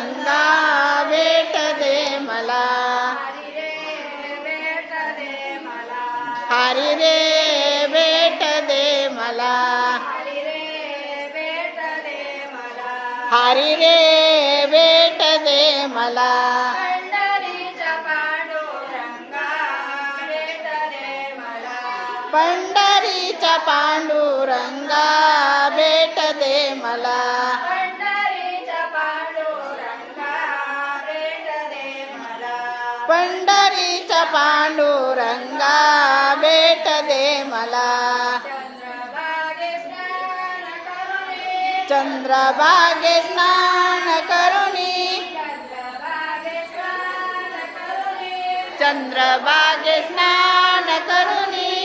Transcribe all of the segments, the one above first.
गंगा भेट दे मला. हरी रे भेट दे मला. हरी रे भेट दे मला. पंढरीचा पांडुरंगा भेट दे मला. पंढरीचा पांडुरंगा भेट दे मला. चंद्रभागे स्नान करुणी चंद्रभागे स्नान करुणी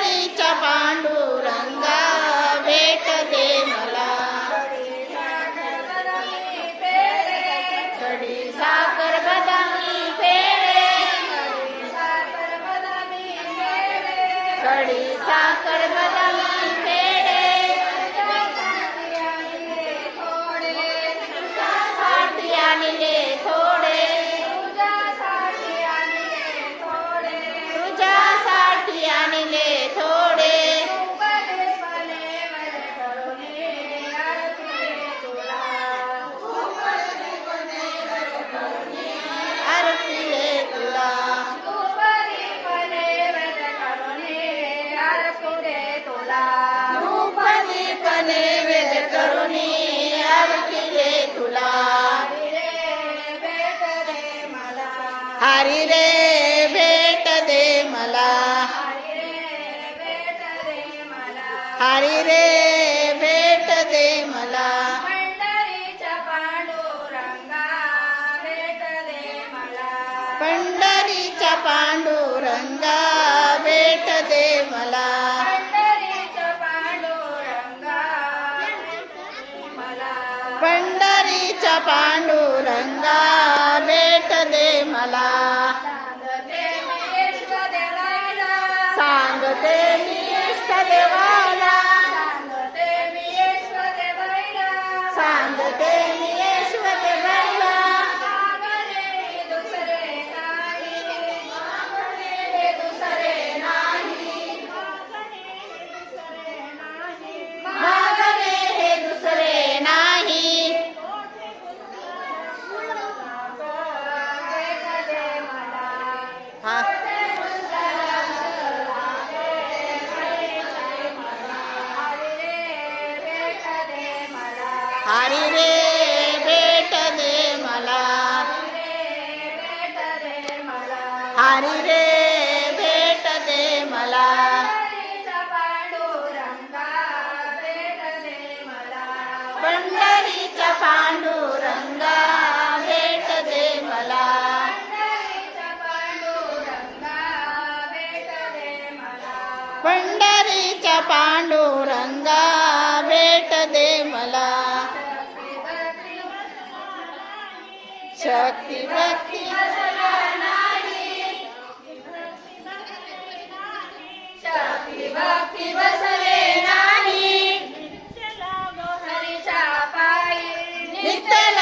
हरीच्या पांडुरंगा भेट दे मला. कडी साखर बदामी पेडे कडी साखर हरी रे भेट दे मला. हरी रे भेट दे मला. de mi esta de gala. वारी रे भेट दे मला. भेट दे मला. पंढरीच्या पांडुरंगा भेट दे मला. शक्ती भक्ती Nicolás.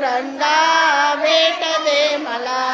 पांडुरंगा भेट दे मला.